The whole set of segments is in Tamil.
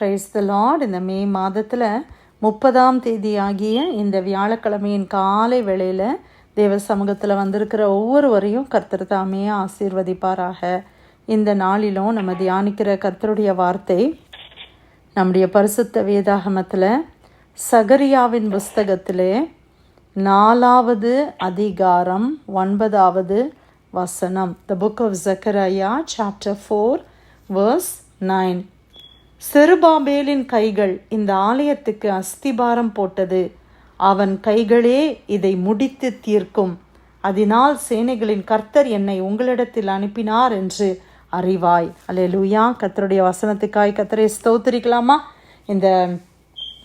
பிரைஸ் த லார்ட் இந்த மே மாதத்தில் முப்பதாம் தேதி ஆகிய இந்த வியாழக்கிழமையின் காலை வேளையில் தேவ சமூகத்தில் வந்திருக்கிற ஒவ்வொருவரையும் கர்த்தர் தாமே ஆசீர்வதிப்பாராக. இந்த நாளிலும் நம்ம தியானிக்கிற கர்த்தருடைய வார்த்தை நம்முடைய பரிசுத்த வேதாகமத்தில் சகரியாவின் புஸ்தகத்திலே நாலாவது அதிகாரம் ஒன்பதாவது வசனம். The book of Zechariah chapter four verse nine செருபாபேலின் கைகள் இந்த ஆலயத்துக்கு அஸ்திபாரம் போட்டது. அவன் கைகளே இதை முடித்து தீர்க்கும். அதனால் சேனைகளின் கர்த்தர் என்னை உங்களிடத்தில் அனுப்பினார் என்று அறிவாய். அல்லேலூயா கத்தருடைய வசனத்துக்காய் கத்தரை ஸ்தோத்திரிக்கலாமா? இந்த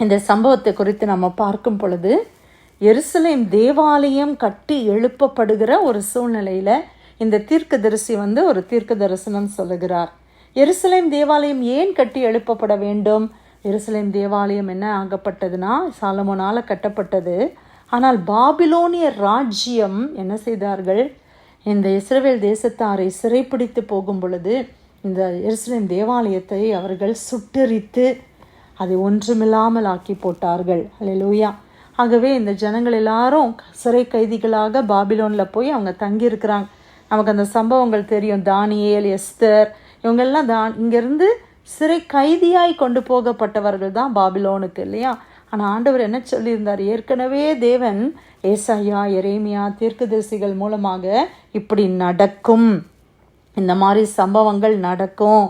இந்த சம்பவத்தை குறித்து நம்ம பார்க்கும் பொழுது எருசலேம் தேவாலயம் கட்டி எழுப்பப்படுகிற ஒரு சூழ்நிலையில் இந்த தீர்க்க தரிசி வந்து ஒரு தீர்க்க தரிசனம் சொல்லுகிறார். எருசலேம் தேவாலயம் ஏன் கட்டி எழுப்பப்பட வேண்டும்? எருசலேம் தேவாலயம் என்ன ஆகப்பட்டதுன்னா சாலமோனால் கட்டப்பட்டது. ஆனால் பாபிலோனிய ராஜ்யம் என்ன செய்தார்கள்? இந்த இஸ்ரேல் தேசத்தாரை சிறைப்பிடித்து போகும் பொழுது இந்த எருசலேம் தேவாலயத்தை அவர்கள் சுட்டெரித்து அதை ஒன்றுமில்லாமல் ஆக்கி போட்டார்கள். அல்லேலூயா ஆகவே இந்த ஜனங்கள் எல்லாரும் சிறை கைதிகளாக பாபிலோனில் போய் அவங்க தங்கியிருக்கிறாங்க. நமக்கு அந்த சம்பவங்கள் தெரியும். தானியேல் எஸ்தர் இவங்கெல்லாம் தான் இங்கேருந்து சிறை கைதியாய் கொண்டு போகப்பட்டவர்கள் தான் பாபிலோனுக்கு இல்லையா? ஆனால் ஆண்டவர் என்ன சொல்லியிருந்தார்? ஏற்கனவே தேவன் ஏசாயா எரேமியா தீர்க்கதரிசிகள் மூலமாக இப்படி நடக்கும். இந்த மாதிரி சம்பவங்கள் நடக்கும்.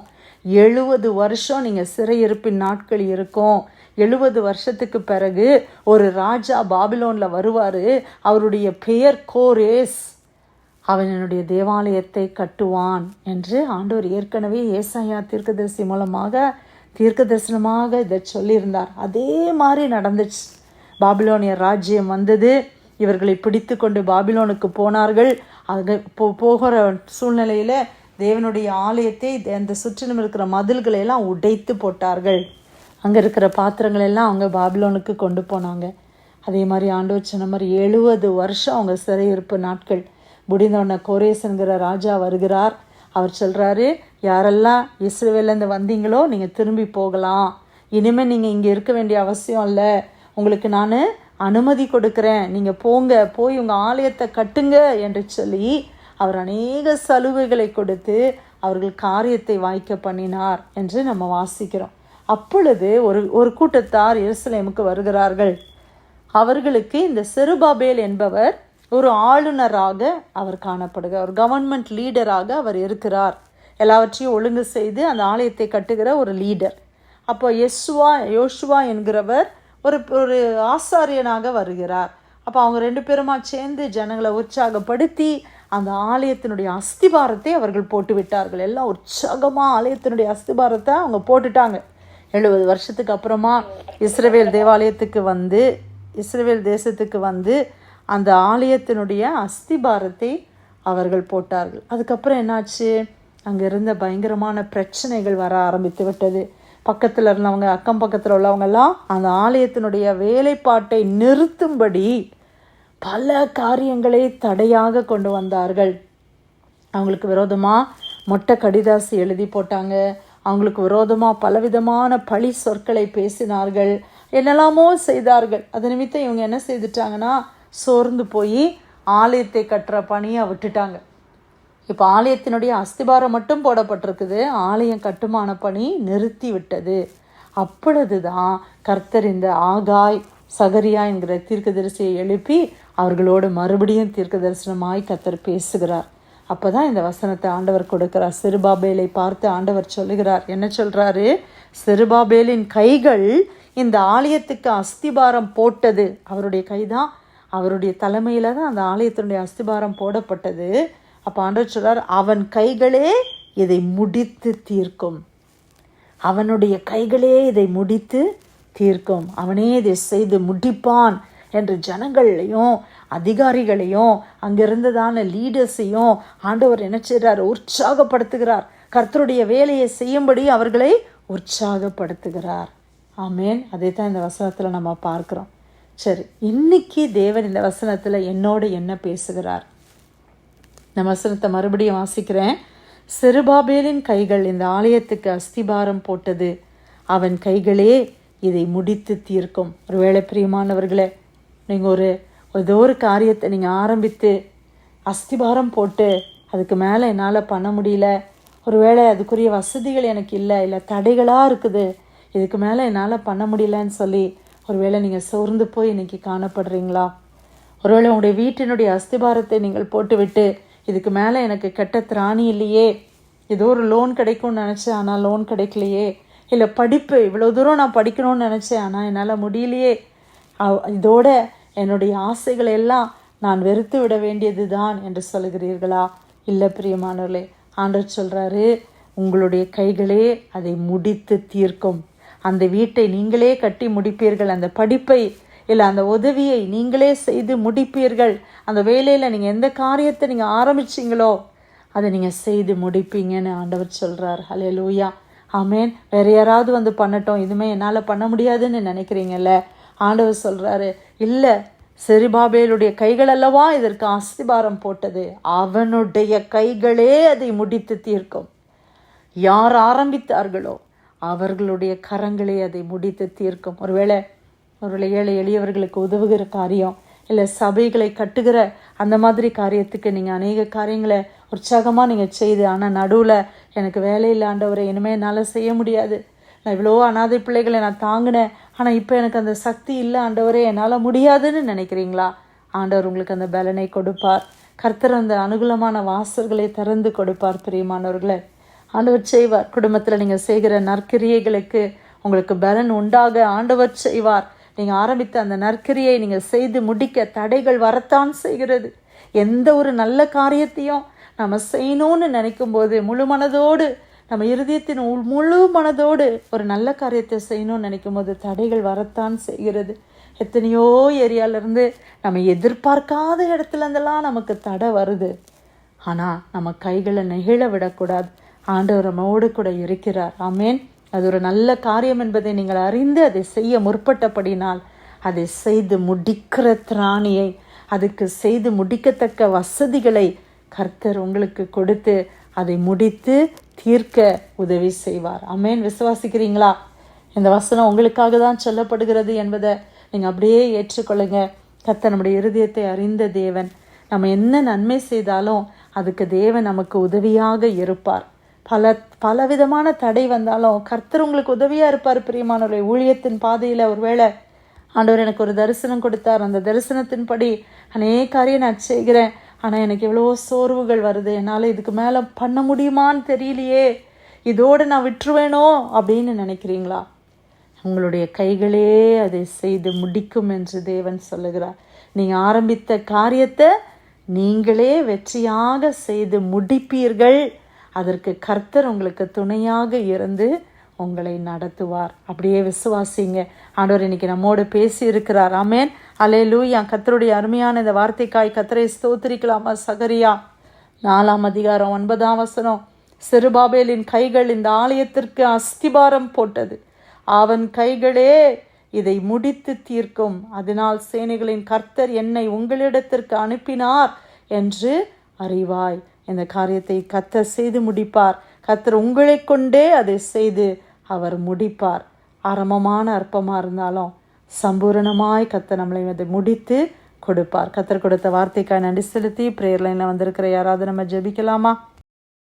எழுபது வருஷம் நீங்கள் சிறையிருப்பின் நாட்கள் இருக்கும். எழுபது வருஷத்துக்கு பிறகு ஒரு ராஜா பாபிலோனில் வருவார். அவருடைய பெயர் கோரேஸ். அவன் என்னுடைய தேவாலயத்தை கட்டுவான் என்று ஆண்டவர் ஏற்கனவே ஏசாயா தீர்க்கதரிசி மூலமாக தீர்க்க தரிசனமாக இதை சொல்லியிருந்தார். அதே மாதிரி நடந்துச்சு. பாபிலோனிய ராஜ்யம் வந்தது. இவர்களை பிடித்து கொண்டு பாபிலோனுக்கு போனார்கள். அங்கே போ போகிற சூழ்நிலையில் தேவனுடைய ஆலயத்தை அந்த சுற்றிலும் இருக்கிற மதில்களை எல்லாம் உடைத்து போட்டார்கள். அங்கே இருக்கிற பாத்திரங்கள் எல்லாம் அவங்க பாபிலோனுக்கு கொண்டு போனாங்க. அதே மாதிரி ஆண்டு சொன்ன மாதிரி எழுபது வருஷம் அவங்க சிறையிருப்பு நாட்கள். முடிந்தவுடனே கோரேசன்கிற ராஜா வருகிறார். அவர் சொல்கிறாரு யாரெல்லாம் இஸ்ரேவேலேருந்து வந்தீங்களோ நீங்கள் திரும்பி போகலாம். இனிமேல் நீங்கள் இங்கே இருக்க வேண்டிய அவசியம் இல்லை. உங்களுக்கு நான் அனுமதி கொடுக்குறேன். நீங்கள் போங்க போய் உங்கள் ஆலயத்தை கட்டுங்க என்று சொல்லி அவர் அநேக சலுகைகளை கொடுத்து அவர்கள் காரியத்தை வாய்க்க பண்ணினார் என்று நம்ம வாசிக்கிறோம். அப்பொழுது ஒரு ஒரு கூட்டத்தார் எருசலேமுக்கு வருகிறார்கள். அவர்களுக்கு இந்த செருபாபேல் என்பவர் ஒரு ஆளுநராக அவர் காணப்படுகிறார். ஒரு கவர்மெண்ட் லீடராக அவர் இருக்கிறார். எல்லாவற்றையும் ஒழுங்கு செய்து அந்த ஆலயத்தை கட்டுகிற ஒரு லீடர் அப்போ யெஸ்வா யோசுவா என்கிறவர் ஒரு ஒரு ஆசாரியனாக வருகிறார். அப்போ அவங்க ரெண்டு பேருமா சேர்ந்து ஜனங்களை உற்சாகப்படுத்தி அந்த ஆலயத்தினுடைய அஸ்திபாரத்தை அவர்கள் போட்டு விட்டார்கள் எல்லாம் உற்சாகமாக ஆலயத்தினுடைய அஸ்திபாரத்தை அவங்க போட்டுட்டாங்க. எழுபது வருஷத்துக்கு அப்புறமா இஸ்ரேவேல் தேவாலயத்துக்கு வந்து இஸ்ரேவேல் தேசத்துக்கு வந்து அந்த ஆலயத்தினுடைய அஸ்திபாரத்தை அவர்கள் போட்டார்கள். அதுக்கப்புறம் என்னாச்சு? அங்கே இருந்த பயங்கரமான பிரச்சனைகள் வர ஆரம்பித்து விட்டது. பக்கத்தில் இருந்தவங்க அக்கம் பக்கத்தில் உள்ளவங்கெல்லாம் அந்த ஆலயத்தினுடைய வேலைப்பாட்டை நிறுத்தும்படி பல காரியங்களை தடையாக கொண்டு வந்தார்கள். அவங்களுக்கு விரோதமாக மொட்டை கடிதாசி எழுதி போட்டாங்க. அவங்களுக்கு விரோதமாக பலவிதமான பழி சொற்களை பேசினார்கள். என்னெல்லாமோ செய்தார்கள். அது நிமித்தம் இவங்க என்ன செய்துட்டாங்கன்னா சோர்ந்து போய் ஆலயத்தை கட்டுற பணியை விட்டுட்டாங்க. இப்போ ஆலயத்தினுடைய அஸ்திபாரம் மட்டும் போடப்பட்டிருக்குது. ஆலயம் கட்டுமான பணி நிறுத்தி விட்டது. அப்பொழுது தான் கர்த்தர் இந்த ஆகாய் சகரியா என்கிற தீர்க்க தரிசியை எழுப்பி அவர்களோடு மறுபடியும் தீர்க்க தரிசனமாய் கர்த்தர் பேசுகிறார். அப்போ தான் இந்த வசனத்தை ஆண்டவர் கொடுக்கிறார். சிறுபாபேலை பார்த்து ஆண்டவர் சொல்லுகிறார். என்ன சொல்கிறாரு சிறுபாபேலின் கைகள் இந்த ஆலயத்துக்கு அஸ்திபாரம் போட்டது. அவருடைய கைதான் அவருடைய தலைமையில் தான் அந்த ஆலயத்தினுடைய அஸ்திபாரம் போடப்பட்டது. அப்போ ஆண்டவர் சொல்கிறார் அவன் கைகளே இதை முடித்து தீர்க்கும். அவனுடைய கைகளே இதை முடித்து தீர்க்கும். அவனே இதை செய்து முடிப்பான். என்று ஜனங்களையும் அதிகாரிகளையும் அங்கிருந்ததான லீடர்ஸையும் ஆண்டவர் என்ன செய்கிறார் உற்சாகப்படுத்துகிறார். கர்த்தருடைய வேலையை செய்யும்படி அவர்களை உற்சாகப்படுத்துகிறார். ஆமேன். அதை தான் இந்த வசனத்தில் நம்ம பார்க்குறோம். சரி இன்னைக்கு தேவன் இந்த வசனத்தில் என்னோடு என்ன பேசுகிறார்? இந்த வசனத்தை மறுபடியும் வாசிக்கிறேன். சிறுபாபேலின் கைகள் இந்த ஆலயத்துக்கு அஸ்திபாரம் போட்டது. அவன் கைகளே இதை முடித்து தீர்க்கும். ஒருவேளை பிரியமானவர்களே நீங்கள் ஒரு ஏதோ ஒரு காரியத்தை நீங்கள் ஆரம்பித்து அஸ்திபாரம் போட்டு அதுக்கு மேலே என்னால் பண்ண முடியல. ஒருவேளை அதுக்குரிய வசதிகள் எனக்கு இல்லை இல்லை தடைகளாக இருக்குது. இதுக்கு மேலே என்னால் பண்ண முடியலன்னு சொல்லி ஒருவேளை நீங்கள் சோர்ந்து போய் இன்றைக்கி காணப்படுறீங்களா? ஒருவேளை உங்களுடைய வீட்டினுடைய அஸ்திபாரத்தை நீங்கள் போட்டுவிட்டு இதுக்கு மேலே எனக்கு கெட்ட திராணி இல்லையே ஏதோ ஒரு லோன் கிடைக்கும்னு நினச்சேன் ஆனால் லோன் கிடைக்கலையே இல்லை படிப்பு இவ்வளோ தூரம் நான் படிக்கணும்னு நினச்சேன் ஆனால் என்னால் முடியலையே இதோட என்னுடைய ஆசைகளை எல்லாம் நான் வெறுத்து விட வேண்டியது தான் என்று சொல்லுகிறீர்களா? இல்லை பிரியமானவர்களே ஆண்டவர் சொல்கிறாரு உங்களுடைய கைகளே அதை முடித்து தீர்க்கும். அந்த வீட்டை நீங்களே கட்டி முடிப்பீர்கள் அந்த படிப்பை இல்லை அந்த உதவியை நீங்களே செய்து முடிப்பீர்கள். அந்த வேலையில் நீங்கள் எந்த காரியத்தை நீங்கள் ஆரம்பிச்சீங்களோ அதை நீங்கள் செய்து முடிப்பீங்கன்னு ஆண்டவர் சொல்கிறார் ஹலே லூயா ஆமேன் வேற யாராவது வந்து பண்ணட்டும். இதுமே என்னால் பண்ண முடியாதுன்னு நினைக்கிறீங்கல்ல? ஆண்டவர் சொல்கிறாரு இல்லை செரிபாபேலுடைய கைகள் அல்லவா இதற்கு அஸ்திபாரம் போட்டது. அவனுடைய கைகளே அதை முடித்து தீர்க்கும். யார் ஆரம்பித்தார்களோ அவர்களுடைய கரங்களே அதை முடித்து தீர்க்கும். ஒருவேளை ஒருவேளை ஏழை எளியவர்களுக்கு உதவுகிற காரியம் இல்லை சபைகளை கட்டுகிற அந்த மாதிரி காரியத்துக்கு நீங்கள் அநேக காரியங்களை உற்சாகமாக நீங்கள் செய்து ஆனால் நடுவில் எனக்கு வேலை இல்லாண்டவரை இனிமேல் என்னால் செய்ய முடியாது. நான் இவ்வளோ அனாதை பிள்ளைகளை நான் தாங்கினேன் ஆனால் இப்போ எனக்கு அந்த சக்தி இல்லை ஆண்டவரே என்னால் முடியாதுன்னு நினைக்கிறீங்களா? ஆண்டவர் உங்களுக்கு அந்த பலனை கொடுப்பார். கர்த்தர் அந்த அனுகூலமான வாசல்களை திறந்து கொடுப்பார் பிரியமானவர்களை. ஆண்டவர் செய்வார். குடும்பத்தில் நீங்கள் செய்கிற நற்கிரியைகளுக்கு உங்களுக்கு பலன் உண்டாக ஆண்டவர் செய்வார். நீங்கள் ஆரம்பித்த அந்த நற்கிரியை நீங்கள் செய்து முடிக்க தடைகள் வரத்தான் செய்கிறது. எந்த ஒரு நல்ல காரியத்தையும் நம்ம செய்யணும்னு நினைக்கும் போது முழு மனதோடு நம்ம இருதயத்தின் உள் முழு மனதோடு ஒரு நல்ல காரியத்தை செய்யணும்னு நினைக்கும் போது தடைகள் வரத்தான் செய்கிறது. எத்தனையோ ஏரியாவிலேருந்து நம்ம எதிர்பார்க்காத இடத்துல இருந்தெல்லாம் நமக்கு தடை வருது. ஆனால் நம்ம கைகளை நெகிழ விடக்கூடாது. ஆண்டவர் நம்மோடு கூட இருக்கிறார். ஆமேன். அது ஒரு நல்ல காரியம் என்பதை நீங்கள் அறிந்து அதை செய்ய முற்பட்டபடினால் அதை செய்து முடிக்கிற திராணியை அதுக்கு செய்து முடிக்கத்தக்க வசதிகளை கர்த்தர் உங்களுக்கு கொடுத்து அதை முடித்து தீர்க்க உதவி செய்வார். அமேன் விசுவாசிக்கிறீங்களா? இந்த வசனம் உங்களுக்காக தான் சொல்லப்படுகிறது என்பதை நீங்கள் அப்படியே ஏற்றுக்கொள்ளுங்க. கர்த்தர் நம்முடைய இருதயத்தை அறிந்த தேவன். நம்ம என்ன நன்மை செய்தாலும் அதுக்கு தேவன் நமக்கு உதவியாக இருப்பார். பல பலவிதமான தடை வந்தாலும் கர்த்தர் உங்களுக்கு உதவியாக இருப்பார் பிரியமானவர்களை. ஊழியத்தின் பாதையில் ஒருவேளை ஆண்டவர் எனக்கு ஒரு தரிசனம் கொடுத்தார். அந்த தரிசனத்தின்படி அநேக காரியம் நான் செய்கிறேன். ஆனால் எனக்கு எவ்வளோ சோர்வுகள் வருது. என்னால் இதுக்கு மேலே பண்ண முடியுமான்னு தெரியலையே. இதோடு நான் விட்டுருவேனோ அப்படின்னு நினைக்கிறீங்களா? உங்களுடைய கைகளே அதை செய்து முடிக்கும் என்று தேவன் சொல்லுகிறார். நீங்கள் ஆரம்பித்த காரியத்தை நீங்களே வெற்றியாக செய்து முடிப்பீர்கள். அதற்கு கர்த்தர் உங்களுக்கு துணையாக இருந்து உங்களை நடத்துவார். அப்படியே விசுவாசிங்க. ஆண்டவர் இன்னைக்கு நம்மோடு பேசி இருக்கிறார் ஆமேன். அலே லூயா கத்தருடைய அருமையான இந்த வார்த்தைக்காய் கத்தரை ஸ்தோத்திரிக்கலாமா? சகரியா. நாலாம் அதிகாரம் ஒன்பதாம் வசனம். சிறுபாபேலின் கைகள் இந்த ஆலயத்திற்கு அஸ்திபாரம் போட்டது. அவன் கைகளே இதை முடித்து தீர்க்கும். அதனால் சேனைகளின் கர்த்தர் என்னை உங்களிடத்திற்கு அனுப்பினார் என்று அறிவாய். இந்த காரியத்தை கத்தர் செய்து முடிப்பார். கத்தர் உங்களை கொண்டே அதை செய்து அவர் முடிப்பார். ஆரம்பமான அற்பமாக இருந்தாலும் சம்பூரணமாய் கத்தர் நம்மளை அதை முடித்து கொடுப்பார். கத்தர் கொடுத்த வார்த்தைக்காய் நன்றி செலுத்தி ப்ரேயர் லைனில் வந்திருக்கிற யாராவது நம்ம ஜெபிக்கலாமா?